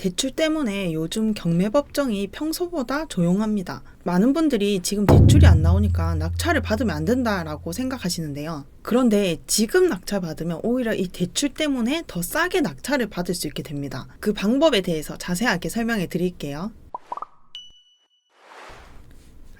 대출 때문에 요즘 경매 법정이 평소보다 조용합니다. 많은 분들이 지금 대출이 안 나오니까 낙찰을 받으면 안 된다라고 생각하시는데요. 그런데 지금 낙찰 받으면 오히려 이 대출 때문에 더 싸게 낙찰을 받을 수 있게 됩니다. 그 방법에 대해서 자세하게 설명해 드릴게요.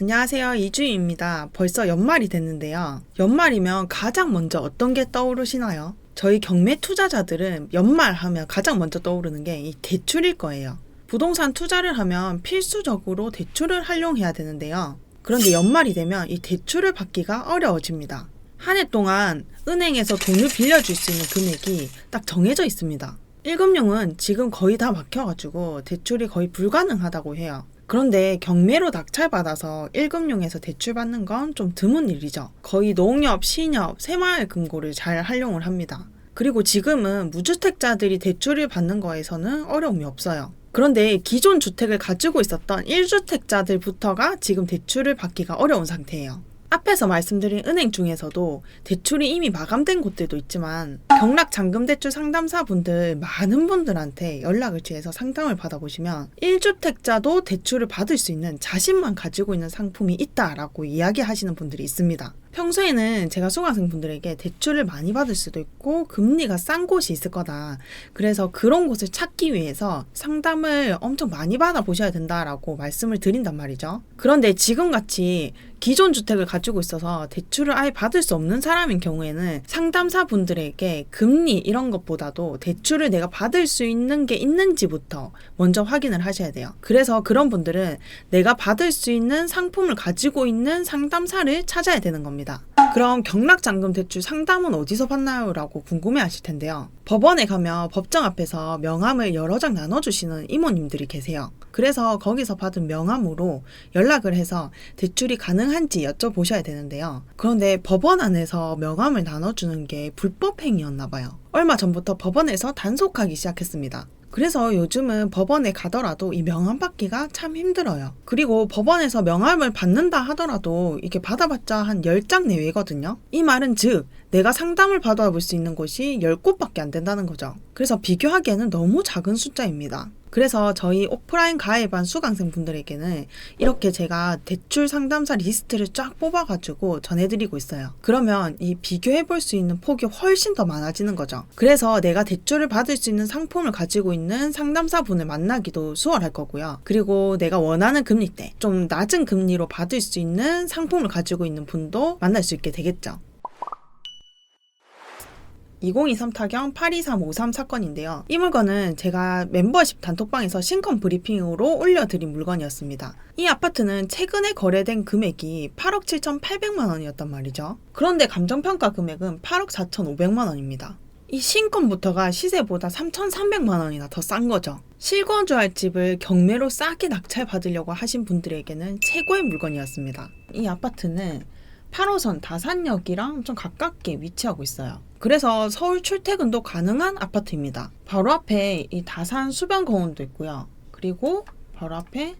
안녕하세요. 이주희입니다. 벌써 연말이 됐는데요. 연말이면 가장 먼저 어떤 게 떠오르시나요? 저희 경매 투자자들은 연말 하면 가장 먼저 떠오르는 게 이 대출일 거예요. 부동산 투자를 하면 필수적으로 대출을 활용해야 되는데요. 그런데 연말이 되면 이 대출을 받기가 어려워집니다. 한 해 동안 은행에서 돈을 빌려줄 수 있는 금액이 딱 정해져 있습니다. 1금융은 지금 거의 다 막혀가지고 대출이 거의 불가능하다고 해요. 그런데 경매로 낙찰받아서 1금융에서 대출받는 건 좀 드문 일이죠. 거의 농협, 신협, 새마을 금고를 잘 활용을 합니다. 그리고 지금은 무주택자들이 대출을 받는 거에서는 어려움이 없어요. 그런데 기존 주택을 가지고 있었던 1주택자들부터가 지금 대출을 받기가 어려운 상태예요. 앞에서 말씀드린 은행 중에서도 대출이 이미 마감된 곳들도 있지만 경락 잔금 대출 상담사 분들 많은 분들한테 연락을 취해서 상담을 받아보시면 1주택자도 대출을 받을 수 있는 자신만 가지고 있는 상품이 있다라고 이야기하시는 분들이 있습니다. 평소에는 제가 수강생 분들에게 대출을 많이 받을 수도 있고 금리가 싼 곳이 있을 거다. 그래서 그런 곳을 찾기 위해서 상담을 엄청 많이 받아 보셔야 된다라고 말씀을 드린단 말이죠. 그런데 지금 같이 기존 주택을 가지고 있어서 대출을 아예 받을 수 없는 사람인 경우에는 상담사 분들에게 금리 이런 것보다도 대출을 내가 받을 수 있는 게 있는지부터 먼저 확인을 하셔야 돼요. 그래서 그런 분들은 내가 받을 수 있는 상품을 가지고 있는 상담사를 찾아야 되는 겁니다. 그럼 경락잔금 대출 상담은 어디서 받나요? 라고 궁금해 하실 텐데요. 법원에 가면 법정 앞에서 명함을 여러 장 나눠주시는 이모님들이 계세요. 그래서 거기서 받은 명함으로 연락을 해서 대출이 가능한지 여쭤보셔야 되는데요. 그런데 법원 안에서 명함을 나눠주는 게 불법행위였나 봐요. 얼마 전부터 법원에서 단속하기 시작했습니다. 그래서 요즘은 법원에 가더라도 이 명함 받기가 참 힘들어요. 그리고 법원에서 명함을 받는다 하더라도 이게 받아봤자 한 10장 내외거든요. 이 말은 즉, 내가 상담을 받아볼 수 있는 곳이 10곳밖에 안 된다는 거죠. 그래서 비교하기에는 너무 작은 숫자입니다. 그래서 저희 오프라인 가입한 수강생 분들에게는 이렇게 제가 대출 상담사 리스트를 쫙 뽑아가지고 전해드리고 있어요. 그러면 이 비교해 볼 수 있는 폭이 훨씬 더 많아지는 거죠. 그래서 내가 대출을 받을 수 있는 상품을 가지고 있는 상담사 분을 만나기도 수월할 거고요. 그리고 내가 원하는 금리대, 좀 낮은 금리로 받을 수 있는 상품을 가지고 있는 분도 만날 수 있게 되겠죠. 2023 타경 82353 사건인데요. 이 물건은 제가 멤버십 단톡방에서 신컨 브리핑으로 올려드린 물건이었습니다. 이 아파트는 최근에 거래된 금액이 8억 7,800만 원이었단 말이죠. 그런데 감정평가 금액은 8억 4,500만 원입니다. 이 신건부터가 시세보다 3,300만 원이나 더 싼 거죠. 실거주할 집을 경매로 싸게 낙찰받으려고 하신 분들에게는 최고의 물건이었습니다. 이 아파트는 8호선 다산역이랑 좀 가깝게 위치하고 있어요. 그래서 서울 출퇴근도 가능한 아파트입니다. 바로 앞에 이 다산 수변공원도 있고요. 그리고 바로 앞에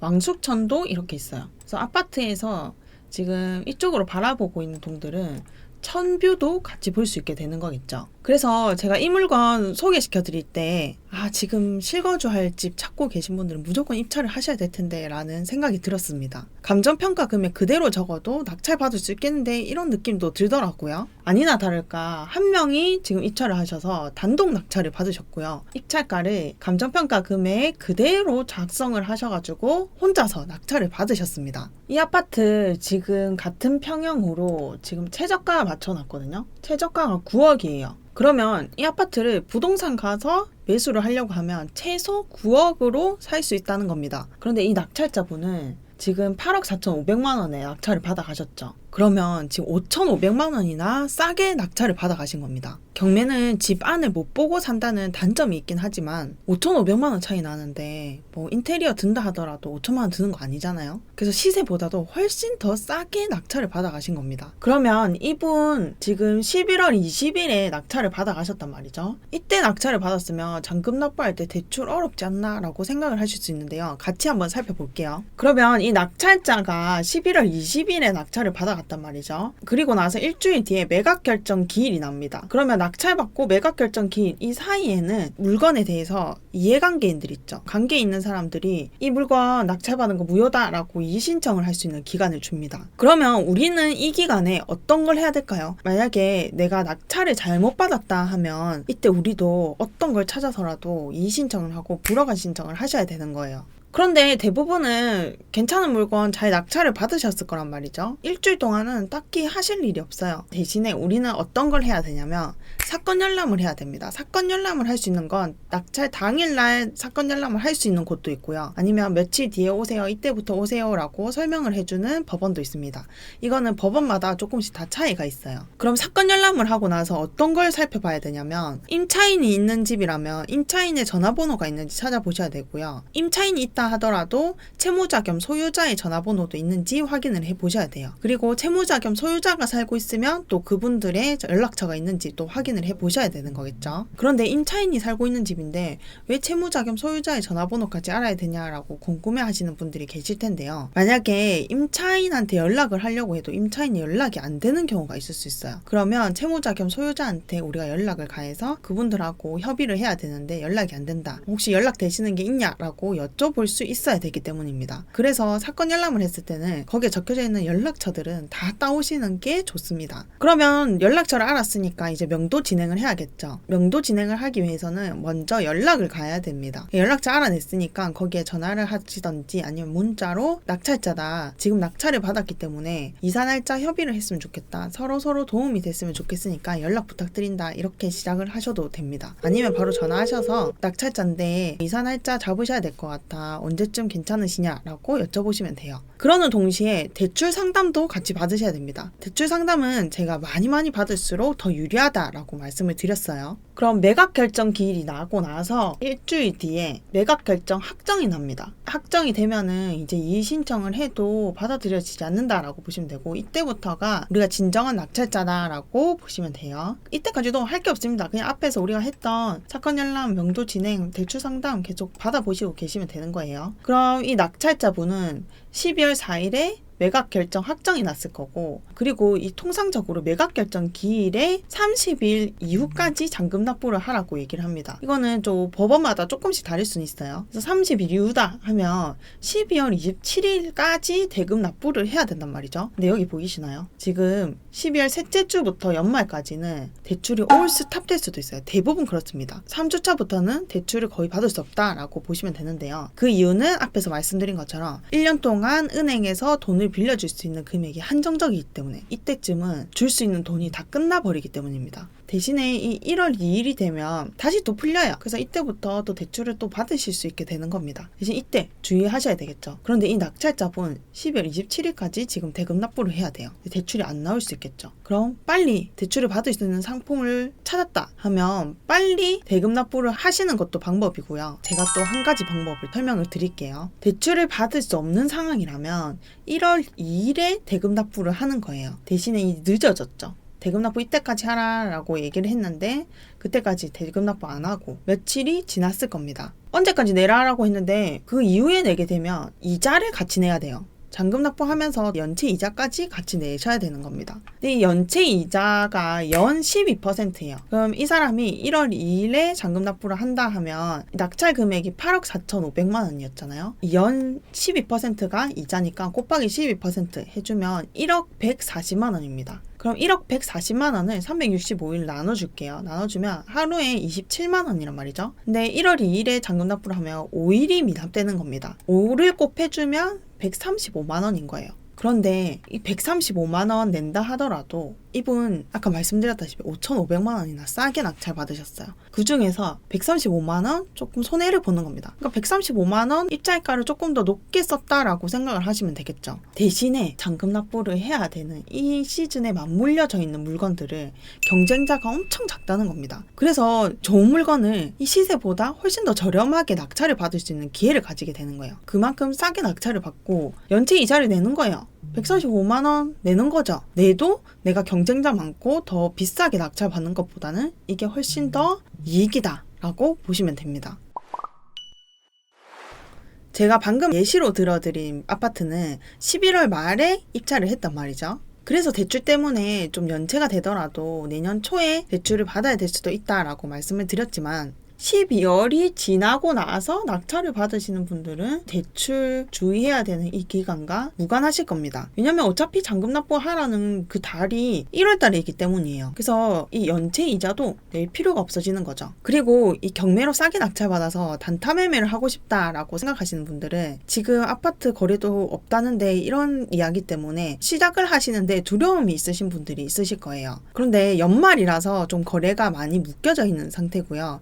왕숙천도 이렇게 있어요. 그래서 아파트에서 지금 이쪽으로 바라보고 있는 동들은 천뷰도 같이 볼 수 있게 되는 거겠죠. 그래서 제가 이 물건 소개시켜 드릴 때, 아, 지금 실거주 할 집 찾고 계신 분들은 무조건 입찰을 하셔야 될 텐데, 라는 생각이 들었습니다. 감정평가 금액 그대로 적어도 낙찰 받을 수 있겠는데, 이런 느낌도 들더라고요. 아니나 다를까, 한 명이 지금 입찰을 하셔서 단독 낙찰을 받으셨고요. 입찰가를 감정평가 금액 그대로 작성을 하셔가지고, 혼자서 낙찰을 받으셨습니다. 이 아파트 지금 같은 평형으로 지금 최저가 맞춰놨거든요. 최저가가 9억이에요. 그러면 이 아파트를 부동산 가서 매수를 하려고 하면 최소 9억으로 살 수 있다는 겁니다. 그런데 이 낙찰자분은 지금 8억 4,500만 원에 낙찰을 받아 가셨죠. 그러면 지금 5,500만 원이나 싸게 낙찰을 받아 가신 겁니다. 경매는 집 안을 못 보고 산다는 단점이 있긴 하지만 5,500만 원 차이 나는데 뭐 인테리어 든다 하더라도 5천만 원 드는 거 아니잖아요. 그래서 시세보다도 훨씬 더 싸게 낙찰을 받아 가신 겁니다. 그러면 이분 지금 11월 20일에 낙찰을 받아 가셨단 말이죠. 이때 낙찰을 받았으면 잔금 납부할 때 대출 어렵지 않나라고 생각을 하실 수 있는데요. 같이 한번 살펴볼게요. 그러면 이 낙찰자가 11월 20일에 낙찰을 받아 나왔단 말이죠. 그리고 나서 일주일 뒤에 매각 결정 기일이 납니다. 그러면 낙찰받고 매각 결정 기일 이 사이에는 물건에 대해서 이해관계인들 있죠. 관계 있는 사람들이 이 물건 낙찰받은 거 무효다라고 이의 신청을 할 수 있는 기간을 줍니다. 그러면 우리는 이 기간에 어떤 걸 해야 될까요? 만약에 내가 낙찰을 잘못 받았다 하면 이때 우리도 어떤 걸 찾아서라도 이의 신청을 하고 불허가 신청을 하셔야 되는 거예요. 그런데 대부분은 괜찮은 물건 잘 낙찰을 받으셨을 거란 말이죠. 일주일 동안은 딱히 하실 일이 없어요. 대신에 우리는 어떤 걸 해야 되냐면 사건 열람을 해야 됩니다. 사건 열람을 할 수 있는 건 낙찰 당일날 사건 열람을 할 수 있는 곳도 있고요. 아니면 며칠 뒤에 오세요. 이때부터 오세요라고 설명을 해주는 법원도 있습니다. 이거는 법원마다 조금씩 다 차이가 있어요. 그럼 사건 열람을 하고 나서 어떤 걸 살펴봐야 되냐면 임차인이 있는 집이라면 임차인의 전화번호가 있는지 찾아보셔야 되고요. 임차인이 있다 하더라도 채무자 겸 소유자의 전화번호도 있는지 확인을 해 보셔야 돼요. 그리고 채무자 겸 소유자가 살고 있으면 또 그분들의 연락처가 있는지 또 확인을 해 보셔야 되는 거겠죠. 그런데 임차인이 살고 있는 집인데 왜 채무자 겸 소유자의 전화번호까지 알아야 되냐라고 궁금해 하시는 분들이 계실 텐데요. 만약에 임차인한테 연락을 하려고 해도 임차인이 연락이 안 되는 경우가 있을 수 있어요. 그러면 채무자 겸 소유자한테 우리가 연락을 가해서 그분들하고 협의를 해야 되는데 연락이 안 된다. 혹시 연락 되시는 게 있냐라고 여쭤볼 수 있어야 되기 때문입니다. 그래서 사건 열람을 했을 때는 거기에 적혀져 있는 연락처들은 다 따오시는 게 좋습니다. 그러면 연락처를 알았으니까 이제 명도 진행을 해야겠죠. 명도 진행을 하기 위해서는 먼저 연락을 가야 됩니다. 연락처 알아냈으니까 거기에 전화를 하시던지 아니면 문자로 낙찰자다. 지금 낙찰을 받았기 때문에 이사 날짜 협의를 했으면 좋겠다. 서로 서로 도움이 됐으면 좋겠으니까 연락 부탁드린다. 이렇게 시작을 하셔도 됩니다. 아니면 바로 전화하셔서 낙찰자인데 이사 날짜 잡으셔야 될 것 같아. 언제쯤 괜찮으시냐라고 여쭤보시면 돼요. 그러는 동시에 대출 상담도 같이 받으셔야 됩니다. 대출 상담은 제가 많이 많이 받을수록 더 유리하다라고 말씀을 드렸어요. 그럼 매각 결정 기일이 나고 나서 일주일 뒤에 매각 결정 확정이 납니다. 확정이 되면은 이제 이의 신청을 해도 받아들여지지 않는다라고 보시면 되고 이때부터가 우리가 진정한 낙찰자다라고 보시면 돼요. 이때까지도 할 게 없습니다. 그냥 앞에서 우리가 했던 사건 열람, 명도 진행, 대출 상담 계속 받아보시고 계시면 되는 거예요. 그럼 이 낙찰자분은 12월 4일에 매각 결정 확정이 났을 거고 그리고 이 통상적으로 매각 결정 기일에 30일 이후까지 잔금 납부를 하라고 얘기를 합니다. 이거는 좀 법원마다 조금씩 다를 수는 있어요. 그래서 30일 이후다 하면 12월 27일까지 대금 납부를 해야 된단 말이죠. 근데 여기 보이시나요? 지금 12월 셋째 주부터 연말까지는 대출이 올 스탑 될 수도 있어요. 대부분 그렇습니다. 3주차부터는 대출을 거의 받을 수 없다라고 보시면 되는데요. 그 이유는 앞에서 말씀드린 것처럼 1년 동안 은행에서 돈을 빌려줄 수 있는 금액이 한정적이기 때문에 이때쯤은 줄 수 있는 돈이 다 끝나버리기 때문입니다. 대신에 이 1월 2일이 되면 다시 또 풀려요. 그래서 이때부터 또 대출을 또 받으실 수 있게 되는 겁니다. 대신 이때 주의하셔야 되겠죠. 그런데 이 낙찰자분 12월 27일까지 지금 대금 납부를 해야 돼요. 대출이 안 나올 수 있 겠죠. 그럼 빨리 대출을 받을 수 있는 상품을 찾았다 하면 빨리 대금 납부를 하시는 것도 방법이고요. 제가 또 한 가지 방법을 설명을 드릴게요. 대출을 받을 수 없는 상황이라면 1월 2일에 대금 납부를 하는 거예요. 대신에 이 늦어졌죠. 대금 납부 이때까지 하라라고 얘기를 했는데 그때까지 대금 납부 안 하고 며칠이 지났을 겁니다. 언제까지 내라라고 했는데 그 이후에 내게 되면 이자를 같이 내야 돼요. 잔금 납부하면서 연체 이자까지 같이 내셔야 되는 겁니다. 근데 이 연체 이자가 연 12%예요. 그럼 이 사람이 1월 2일에 잔금 납부를 한다 하면 낙찰 금액이 8억 4,500만 원이었잖아요. 연 12%가 이자니까 곱하기 12% 해주면 1억 140만 원입니다. 그럼 1억 140만 원을 365일 나눠줄게요. 나눠주면 하루에 27만 원이란 말이죠. 근데 1월 2일에 잔금 납부를 하면 5일이 미납되는 겁니다. 5를 곱해주면 135만 원인 거예요. 그런데 이 135만 원 낸다 하더라도 이분 아까 말씀드렸다시피 5,500만 원이나 싸게 낙찰 받으셨어요. 그 중에서 135만 원 조금 손해를 보는 겁니다. 그러니까 135만 원 입자가를 조금 더 높게 썼다라고 생각을 하시면 되겠죠. 대신에 잔금 납부를 해야 되는 이 시즌에 맞물려져 있는 물건들을 경쟁자가 엄청 작다는 겁니다. 그래서 좋은 물건을 이 시세보다 훨씬 더 저렴하게 낙찰을 받을 수 있는 기회를 가지게 되는 거예요. 그만큼 싸게 낙찰을 받고 연체 이자를 내는 거예요. 135만 원 내는 거죠. 내도 내가 경쟁자 많고 더 비싸게 낙찰 받는 것보다는 이게 훨씬 더 이익이다라고 보시면 됩니다. 제가 방금 예시로 들어드린 아파트는 11월 말에 입찰을 했단 말이죠. 그래서 대출 때문에 좀 연체가 되더라도 내년 초에 대출을 받아야 될 수도 있다라고 말씀을 드렸지만 12월이 지나고 나서 낙찰을 받으시는 분들은 대출 주의해야 되는 이 기간과 무관하실 겁니다. 왜냐면 어차피 잔금 납부하라는 그 달이 1월 달이기 때문이에요. 그래서 이 연체 이자도 낼 필요가 없어지는 거죠. 그리고 이 경매로 싸게 낙찰받아서 단타 매매를 하고 싶다라고 생각하시는 분들은 지금 아파트 거래도 없다는데 이런 이야기 때문에 시작을 하시는데 두려움이 있으신 분들이 있으실 거예요. 그런데 연말이라서 좀 거래가 많이 묶여져 있는 상태고요.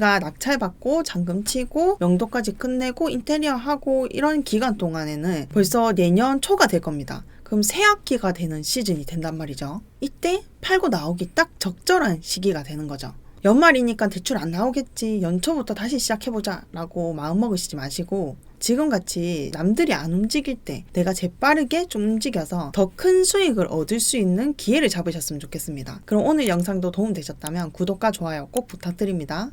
우리가 낙찰받고 잔금 치고 명도까지 끝내고 인테리어 하고 이런 기간 동안에는 벌써 내년 초가 될 겁니다. 그럼 새 학기가 되는 시즌이 된단 말이죠. 이때 팔고 나오기 딱 적절한 시기가 되는 거죠. 연말이니까 대출 안 나오겠지. 연초부터 다시 시작해보자. 라고 마음먹으시지 마시고, 지금같이 남들이 안 움직일 때 내가 재빠르게 좀 움직여서 더 큰 수익을 얻을 수 있는 기회를 잡으셨으면 좋겠습니다. 그럼 오늘 영상도 도움되셨다면 구독과 좋아요 꼭 부탁드립니다.